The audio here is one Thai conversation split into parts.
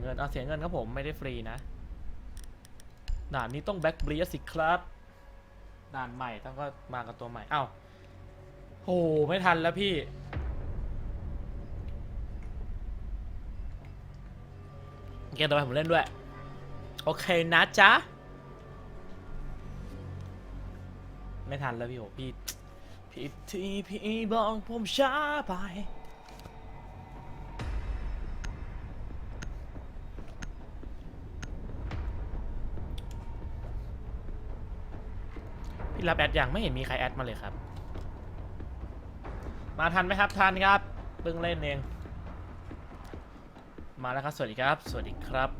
เงินเอาเสียเงินครับผมไม่ได้ฟรีนะ ด่านนี้ต้องแบ็กเบียสิครับ ด่านใหม่ต้องก็มากับตัวใหม่ เอ้าโหไม่ทันแล้วพี่ เกมต่อไปผมเล่นด้วย โอเคนะจ๊ะ ไม่ทันแล้วพี่โหพี่ผิดที่พี่บอกผมช้าไป พี่รับแอดยังไม่เห็นมีใครแอดมาเลยครับ มาทันไหมครับทันครับเพิ่งเล่นเองมาแล้วครับ สวัสดีครับ สวัสดีครับ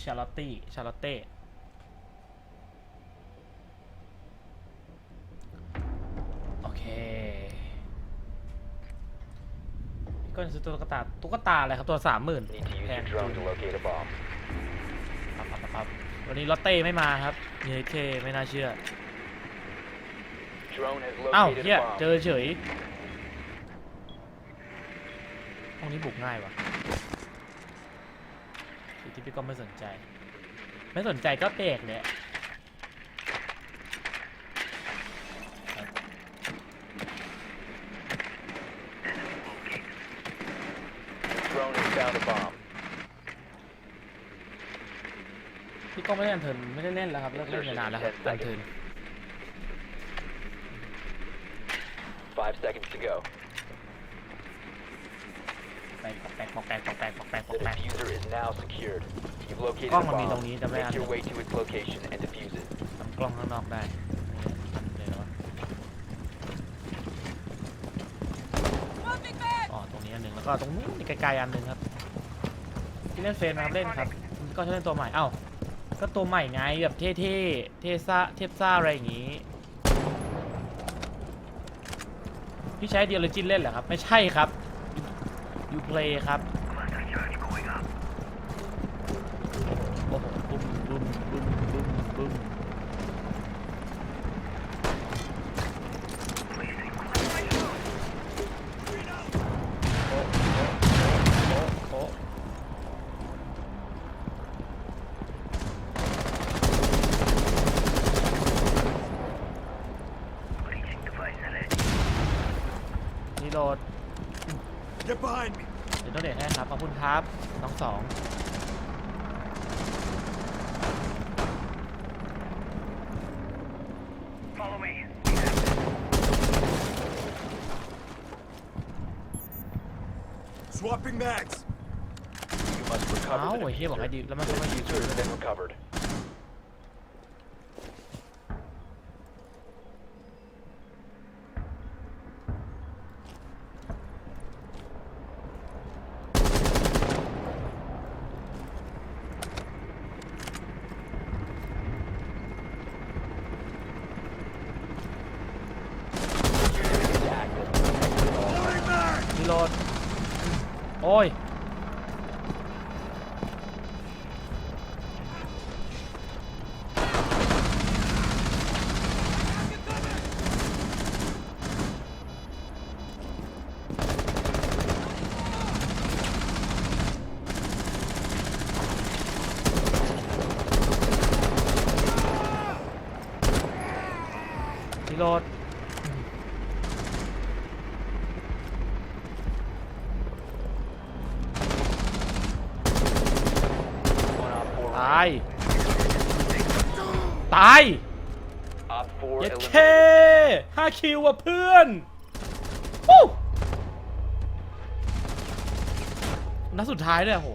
ชาร์ลอตตี้ชาร์ลอตเต้โอเคก็จะซื้อตุ๊กตาตุ๊กตาอะไรครับ ตัวสามหมื่น Need to use แพง your drone to locate a bomb. ครับครับครับวันนี้ลอตเต้ไม่มาครับเยเคไม่น่าเชื่อ Drone has อ้าว located เฮีย a bomb. เจอเฉยห้องนี้บุกง่ายว่ะที่ที่พี่ก็ไม่สนใจ ไม่สนใจก็เบรกเลยอะครับ Drone has found a bomb. พี่ก็ไม่ได้อันเทิร์นไม่ได้เล่นแล้วครับเลิกเล่นไปนานแล้วครับอันเทิร์น Five seconds to go. ไปปอกแปกปอกแปกปอกแปกปอกแปกปอ The กแปก diffuser is now secured. You've located กล้อ a งมันมีตรง bomb. นี้แต่ไม่อั Make น your way to its location and defuse it. ทำกล้องข้างนอกได้นี่อันเลยเหรออ๋อตรงนี้อันหนึ่งแล้วก็ตรงนู้นอีกไกลๆอันหนึ่งครับที่เล่นเฟรมนะครับเล่นครับก็จะเล่นตัวใหม่เอ้าก็ตัวใหม่ไงแบบเท่ๆเทซ่าเทพซ่าอะไรอย่างงี้ พี่ใช้เดียร์จินเล่นเหรอครับ ไม่ใช่ครับยูเพลย์ครับโอ้โหบุ้มบุ้มบุ้มบุ้มบุ้มโอ้โอ้โอ้โอ้รี โหลด Get behind me. เดี๋ยวต้องเดทให้ครับ ขอบคุณครับน้องสอง Follow me. Swapping mags. You must เอ้า recover ไอ้ the เฮียบอกให้ diffuser. ดีแล้วมัน The ก็ไม่ดี diffuser has been recovered. รี โหลดโอ้ย รีโหลดาย remaining. ตาย Op four เย็ดเค eliminated. ห้าคิวอะเพื่อนวู้นัดสุดท้ายด้วยอะโห